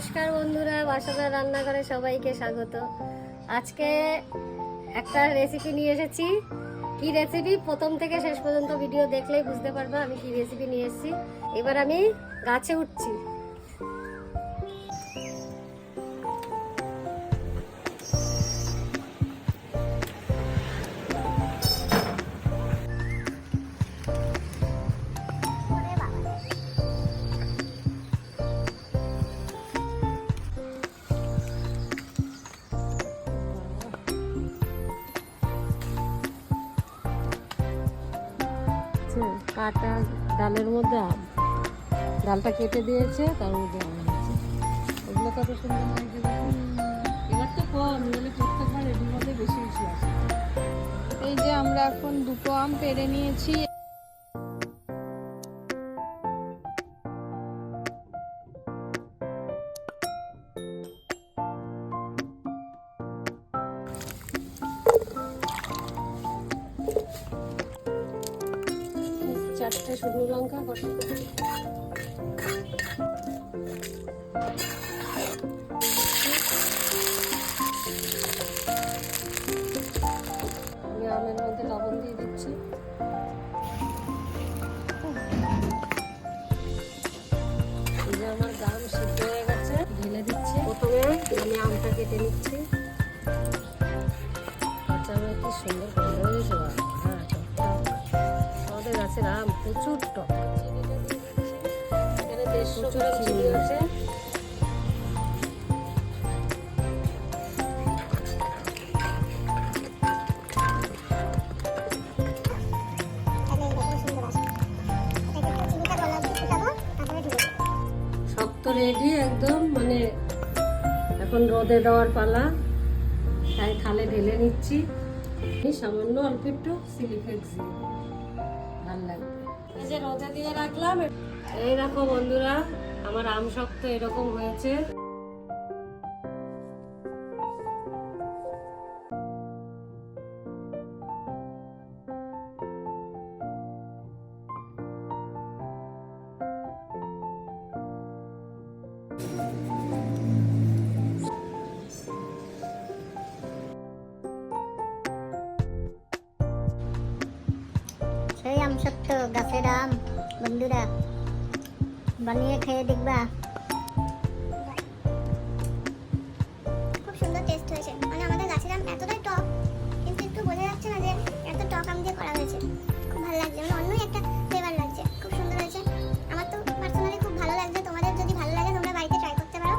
নমস্কার বন্ধুরা বাসনা রান্নাঘরে সবাইকে স্বাগত। আজকে একটা রেসিপি নিয়ে এসেছি। কি রেসিপি প্রথম থেকে শেষ পর্যন্ত ভিডিও দেখলেই বুঝতে পারবে আমি কি রেসিপি নিয়ে এসেছি। এবার আমি গাছে উঠছি। কাটা ডালের মধ্যে আম। ডালটা কেটে দিয়েছে, তার মধ্যে আম আছে ওগুলো কত সুন্দর লাগছে এবার তো কম নাহলে প্রত্যেকবার এটির মধ্যে বেশি বেশি আছে এই যে আমরা এখন দুটো আম পেরে নিয়েছি। চারটে শুকনো লঙ্কা আমি আমের মধ্যে লবণ দিয়ে দিচ্ছি। আমার গাম সিদ্ধ হয়ে গেছে, ঢেলে দিচ্ছি। প্রথমে আমি আমটা কেটে নিচ্ছি। কাঁচা আম কি সুন্দর হয়েছে গাছের আম প্রচুর টক। এখানে দেড়শো গ্রাম চিনি আছে। রেডি একদম মানে এখন রোদে দেওয়ার পালা। তাই থালে ঢেলে নিচ্ছি। সামান্য অল্প একটু সিলিফেক্স দিয়ে ভালো লাগবে। এই যে রোজা দিয়ে রাখলাম। এই দেখো বন্ধুরা, আমার আম শক্ত এরকম হয়েছে। সেই আম সত্য গাছের আম বন্ধুরা বানিয়ে খেয়ে দেখবা